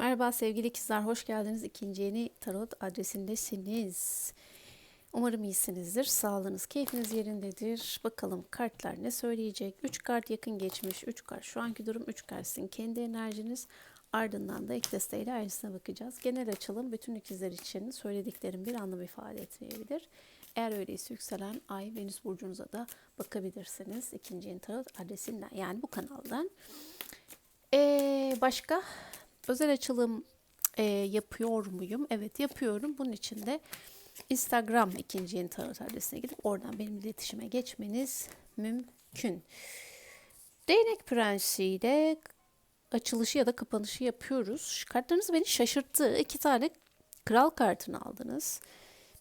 Merhaba sevgili ikizler, hoş geldiniz. İkinci yeni tarot adresindesiniz. Umarım iyisinizdir. Sağlığınız, keyfiniz yerindedir. Bakalım kartlar ne söyleyecek? 3 kart yakın geçmiş, 3 kart şu anki durum, 3 kart sizin kendi enerjiniz. Ardından da ilk desteğiyle ayrısına bakacağız. Genel açılım bütün ikizler için söylediklerim bir anlam ifade etmeyebilir. Eğer öyleyse yükselen ay Venüs burcunuza da bakabilirsiniz. İkinci yeni tarot adresinden yani bu kanaldan. Ee, başka özel açılım e, yapıyor muyum? Evet yapıyorum. Bunun için de Instagram ikinci yeni tarot adresine gidip oradan benim iletişime geçmeniz mümkün. Değnek prensiyle açılışı ya da kapanışı yapıyoruz. Kartlarınız beni şaşırttı. İki tane kral kartını aldınız.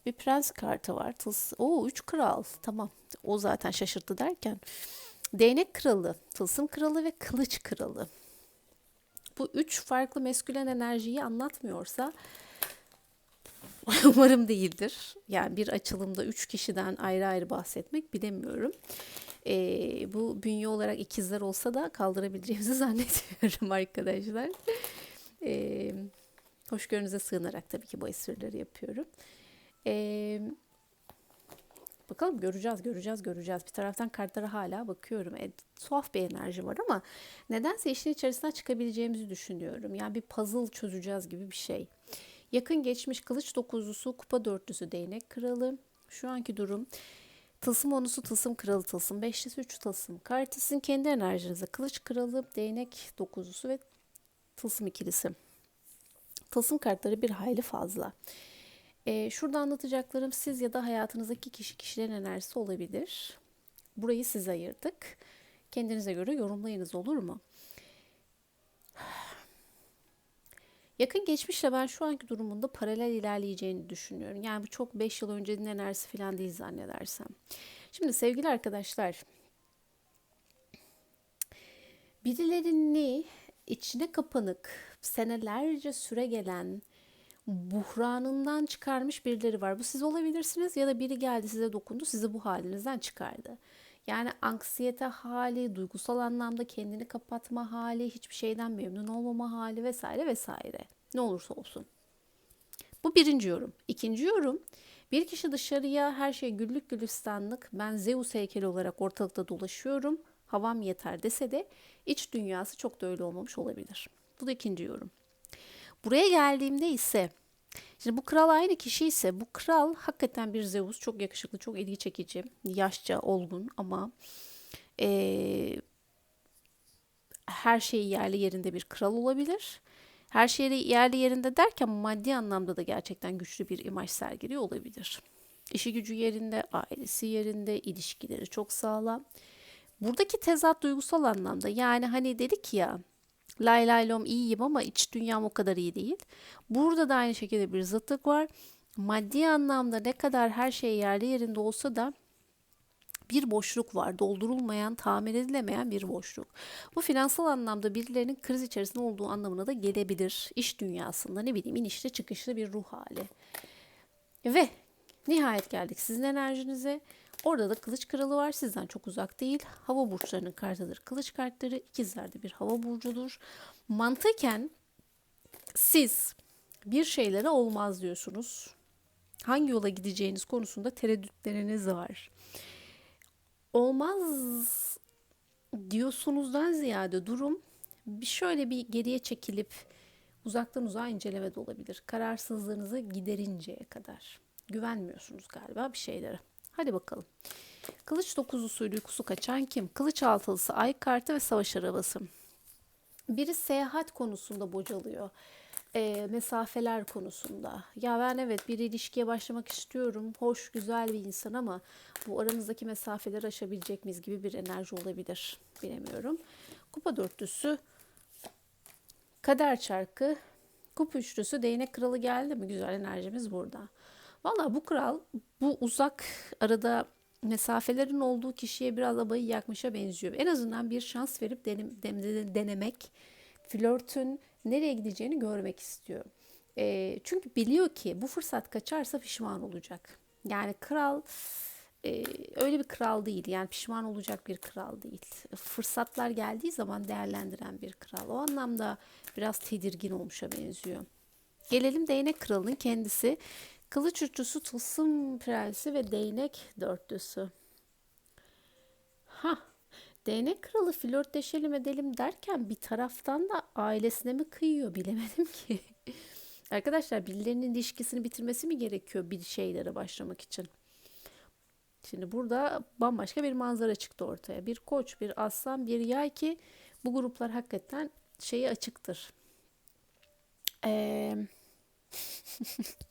Bir prens kartı var. Tıls Oo, üç kral. Tamam. O zaten şaşırttı derken. Değnek kralı, tılsım kralı ve kılıç kralı bu üç farklı meskülen enerjiyi anlatmıyorsa umarım değildir. Yani bir açılımda üç kişiden ayrı ayrı bahsetmek bilemiyorum. Ee, bu bünye olarak ikizler olsa da kaldırabileceğimizi zannetmiyorum arkadaşlar. Ee, hoşgörünüze sığınarak tabii ki bu esprileri yapıyorum. Ee, Bakalım göreceğiz, göreceğiz, göreceğiz. Bir taraftan kartlara hala bakıyorum. E, tuhaf bir enerji var ama nedense işin içerisinden çıkabileceğimizi düşünüyorum. Yani bir puzzle çözeceğiz gibi bir şey. Yakın geçmiş kılıç dokuzlusu, kupa dörtlüsü, değnek kralı. Şu anki durum Tılsım onusu, tılsım kralı, tılsım beşlisi, üç tılsım. Kartı sizin kendi enerjinize. Kılıç kralı, değnek dokuzlusu ve tılsım ikilisi. Tılsım kartları bir hayli fazla. E, şurada anlatacaklarım siz ya da hayatınızdaki kişi kişilerin enerjisi olabilir. Burayı siz ayırdık. Kendinize göre yorumlayınız olur mu? Yakın geçmişle ben şu anki durumunda paralel ilerleyeceğini düşünüyorum. Yani bu çok 5 yıl öncenin enerjisi falan değil zannedersem. Şimdi sevgili arkadaşlar, birilerini içine kapanık, senelerce süre gelen, buhranından çıkarmış birileri var. Bu siz olabilirsiniz ya da biri geldi size dokundu sizi bu halinizden çıkardı. Yani anksiyete hali, duygusal anlamda kendini kapatma hali, hiçbir şeyden memnun olmama hali vesaire vesaire. Ne olursa olsun. Bu birinci yorum. İkinci yorum, bir kişi dışarıya her şey güllük gülistanlık, ben Zeus heykeli olarak ortalıkta dolaşıyorum, havam yeter dese de iç dünyası çok da öyle olmamış olabilir. Bu da ikinci yorum. Buraya geldiğimde ise Şimdi bu kral aynı kişi ise bu kral hakikaten bir Zeus. Çok yakışıklı, çok ilgi çekici. Yaşça, olgun ama ee, her şeyi yerli yerinde bir kral olabilir. Her şeyi yerli yerinde derken maddi anlamda da gerçekten güçlü bir imaj sergiliyor olabilir. İşi gücü yerinde, ailesi yerinde, ilişkileri çok sağlam. Buradaki tezat duygusal anlamda yani hani dedik ya lay lay lom iyiyim ama iç dünyam o kadar iyi değil. Burada da aynı şekilde bir zıtlık var. Maddi anlamda ne kadar her şey yerli yerinde olsa da bir boşluk var. Doldurulmayan, tamir edilemeyen bir boşluk. Bu finansal anlamda birilerinin kriz içerisinde olduğu anlamına da gelebilir. İş dünyasında ne bileyim inişli çıkışlı bir ruh hali. Ve nihayet geldik sizin enerjinize. Orada da kılıç kralı var. Sizden çok uzak değil. Hava burçlarının kartıdır. Kılıç kartları ikizlerde bir hava burcudur. Mantıken siz bir şeylere olmaz diyorsunuz. Hangi yola gideceğiniz konusunda tereddütleriniz var. Olmaz diyorsunuzdan ziyade durum bir şöyle bir geriye çekilip uzaktan uzağa inceleme de olabilir. Kararsızlığınızı giderinceye kadar. Güvenmiyorsunuz galiba bir şeylere. Hadi bakalım. Kılıç dokuzlusuyla uykusu kaçan kim? Kılıç altılısı, ay kartı ve savaş arabası. Biri seyahat konusunda bocalıyor. E, mesafeler konusunda. Ya ben evet bir ilişkiye başlamak istiyorum. Hoş, güzel bir insan ama bu aramızdaki mesafeleri aşabilecek miyiz gibi bir enerji olabilir. Bilemiyorum. Kupa dörtlüsü, kader çarkı, kupa üçlüsü, değnek kralı geldi mi? Güzel enerjimiz burada. Valla bu kral bu uzak arada mesafelerin olduğu kişiye biraz abayı yakmışa benziyor. En azından bir şans verip denem, denemek, flörtün nereye gideceğini görmek istiyor. E, çünkü biliyor ki bu fırsat kaçarsa pişman olacak. Yani kral e, öyle bir kral değil. Yani pişman olacak bir kral değil. Fırsatlar geldiği zaman değerlendiren bir kral. O anlamda biraz tedirgin olmuşa benziyor. Gelelim değnek kralının kendisi. Kılıç üçlüsü, tılsım prensi ve değnek dörtlüsü. Ha, değnek kralı flörtleşelim edelim derken bir taraftan da ailesine mi kıyıyor bilemedim ki. Arkadaşlar birilerinin ilişkisini bitirmesi mi gerekiyor bir şeylere başlamak için? Şimdi burada bambaşka bir manzara çıktı ortaya. Bir koç, bir aslan, bir yay ki bu gruplar hakikaten şeyi açıktır. Ee,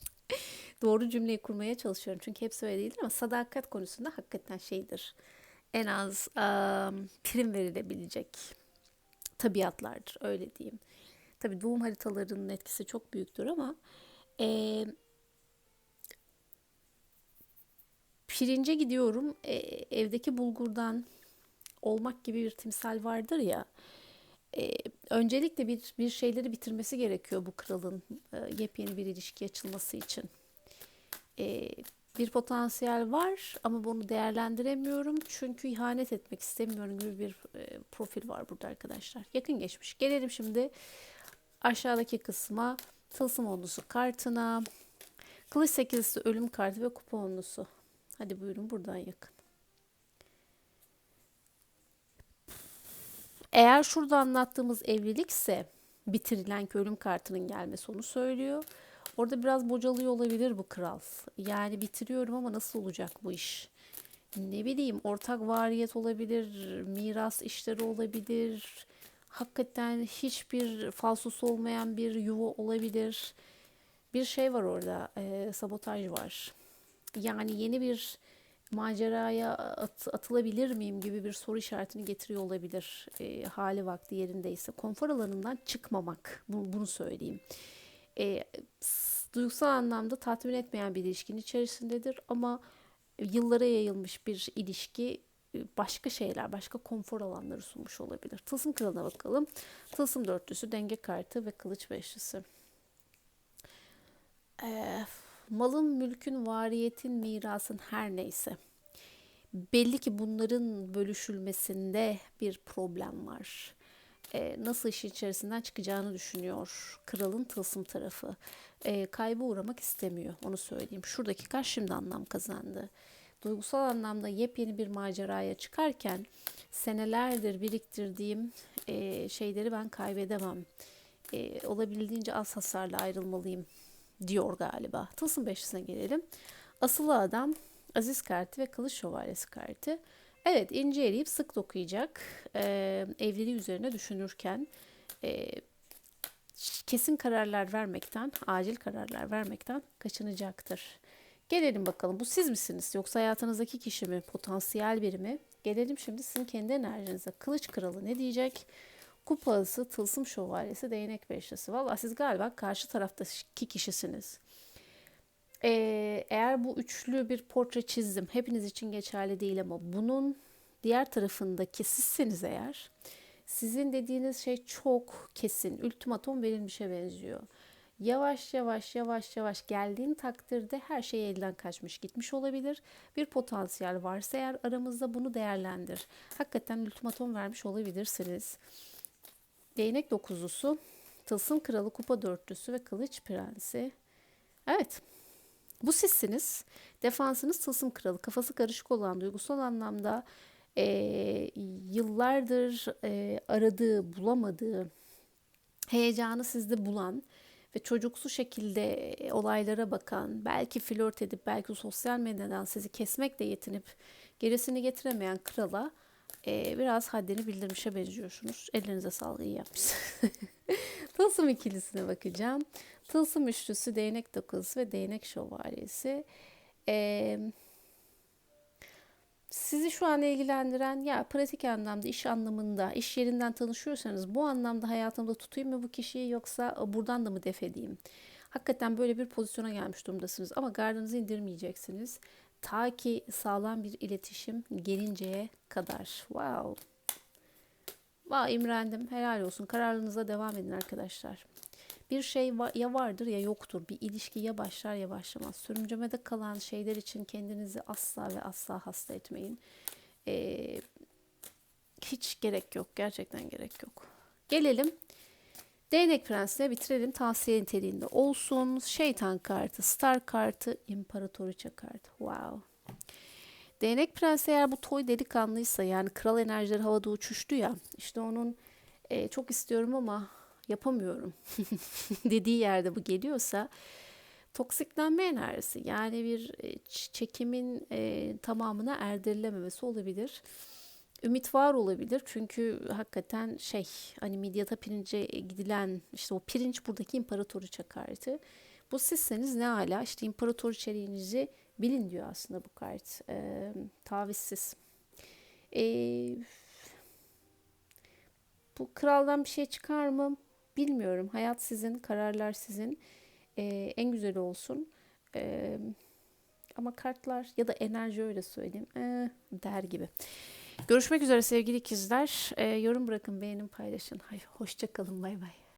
doğru cümleyi kurmaya çalışıyorum. Çünkü hepsi öyle değildir ama sadakat konusunda hakikaten şeydir. En az um, prim verilebilecek tabiatlardır. Öyle diyeyim. Tabii doğum haritalarının etkisi çok büyüktür ama e, pirince gidiyorum. E, evdeki bulgurdan olmak gibi bir timsal vardır ya. E, öncelikle bir bir şeyleri bitirmesi gerekiyor bu kralın e, yepyeni bir ilişki açılması için. E, bir potansiyel var ama bunu değerlendiremiyorum çünkü ihanet etmek istemiyorum gibi bir e, profil var burada arkadaşlar. Yakın geçmiş. Gelelim şimdi aşağıdaki kısma tılsım onlusu kartına. Kılıç sekizlisi ölüm kartı ve kupa onlusu. Hadi buyurun buradan yakın. Eğer şurada anlattığımız evlilikse bitirilen ölüm kartının gelmesi onu söylüyor. Orada biraz bocalıyor olabilir bu kral. Yani bitiriyorum ama nasıl olacak bu iş? Ne bileyim ortak variyet olabilir, miras işleri olabilir. Hakikaten hiçbir falsosu olmayan bir yuva olabilir. Bir şey var orada, e, sabotaj var. Yani yeni bir maceraya at, atılabilir miyim gibi bir soru işaretini getiriyor olabilir e, hali vakti yerindeyse. Konfor alanından çıkmamak, bunu, bunu söyleyeyim. E, duygusal anlamda tatmin etmeyen bir ilişkinin içerisindedir ama yıllara yayılmış bir ilişki e, başka şeyler, başka konfor alanları sunmuş olabilir. Tılsım kralına bakalım. Tılsım dörtlüsü, denge kartı ve kılıç beşlisi. Ee, malın, mülkün, variyetin, mirasın her neyse. Belli ki bunların bölüşülmesinde bir problem var. Ee, nasıl işin içerisinden çıkacağını düşünüyor kralın tılsım tarafı. Ee, kaybı uğramak istemiyor onu söyleyeyim. Şuradaki kar şimdi anlam kazandı. Duygusal anlamda yepyeni bir maceraya çıkarken senelerdir biriktirdiğim e, şeyleri ben kaybedemem. E, olabildiğince az hasarla ayrılmalıyım diyor galiba. Tılsım beşlisine gelelim. Asılı adam, aziz kartı ve kılıç şövalyesi kartı. Evet ince eleyip sık dokuyacak. Ee, evliliği üzerine düşünürken e, kesin kararlar vermekten, acil kararlar vermekten kaçınacaktır. Gelelim bakalım bu siz misiniz yoksa hayatınızdaki kişi mi, potansiyel biri mi? Gelelim şimdi sizin kendi enerjinize. Kılıç kralı ne diyecek? Kupası, tılsım şövalyesi, değnek beşlisi. Valla siz galiba karşı taraftaki kişisiniz. Ee, eğer bu üçlü bir portre çizdim. Hepiniz için geçerli değil ama bunun diğer tarafındaki sizseniz eğer sizin dediğiniz şey çok kesin. Ultimatom verilmişe benziyor. Yavaş yavaş yavaş yavaş geldiğin takdirde her şey elden kaçmış gitmiş olabilir. Bir potansiyel varsa eğer aramızda bunu değerlendir. Hakikaten ultimatom vermiş olabilirsiniz. Değnek dokuzlusu, tılsım kralı, kupa dörtlüsü ve kılıç prensi. Evet, bu sizsiniz. Defansınız tılsım kralı. Kafası karışık olan duygusal anlamda e, yıllardır e, aradığı, bulamadığı heyecanı sizde bulan ve çocuksu şekilde olaylara bakan, belki flört edip belki sosyal medyadan sizi kesmekle yetinip gerisini getiremeyen krala e, biraz haddini bildirmişe benziyorsunuz. Ellerinize sağlık iyi yapmışsınız. Tılsım ikilisine bakacağım. Tılsım üçlüsü, değnek dokuzusu ve değnek şövalyesi. Ee, sizi şu an ilgilendiren ya pratik anlamda, iş anlamında, iş yerinden tanışıyorsanız bu anlamda hayatımda tutayım mı bu kişiyi yoksa buradan da mı def edeyim? Hakikaten böyle bir pozisyona gelmiş durumdasınız ama gardınızı indirmeyeceksiniz. Ta ki sağlam bir iletişim gelinceye kadar. Wow. Vay imrendim. Helal olsun. Kararlılığınıza devam edin arkadaşlar. Bir şey ya vardır ya yoktur. Bir ilişki ya başlar ya başlamaz. Sürüncemede kalan şeyler için kendinizi asla ve asla hasta etmeyin. Ee, hiç gerek yok. Gerçekten gerek yok. Gelelim Değnek Prensi'ne bitirelim. Tavsiye niteliğinde olsun. Şeytan kartı, Star kartı, İmparatoriçe kartı. Wow. Değnek Prensi eğer bu toy delikanlıysa yani kral enerjileri havada uçuştu ya işte onun e, çok istiyorum ama yapamıyorum dediği yerde bu geliyorsa toksiklenme enerjisi yani bir e, çekimin e, tamamına erdirilememesi olabilir. Ümit var olabilir çünkü hakikaten şey hani midyata pirince gidilen işte o pirinç buradaki imparatoriçe kartı. Bu sizseniz ne ala işte imparatoriçeliğinizi bilin diyor aslında bu kart. Ee, tavizsiz. Ee, bu kraldan bir şey çıkar mı? Bilmiyorum. Hayat sizin, kararlar sizin. Ee, en güzeli olsun. Ee, ama kartlar ya da enerji öyle söyleyeyim. Ee, der gibi. Görüşmek üzere sevgili ikizler. Ee, yorum bırakın, beğenin, paylaşın. Hay, hoşça kalın. Bay bay.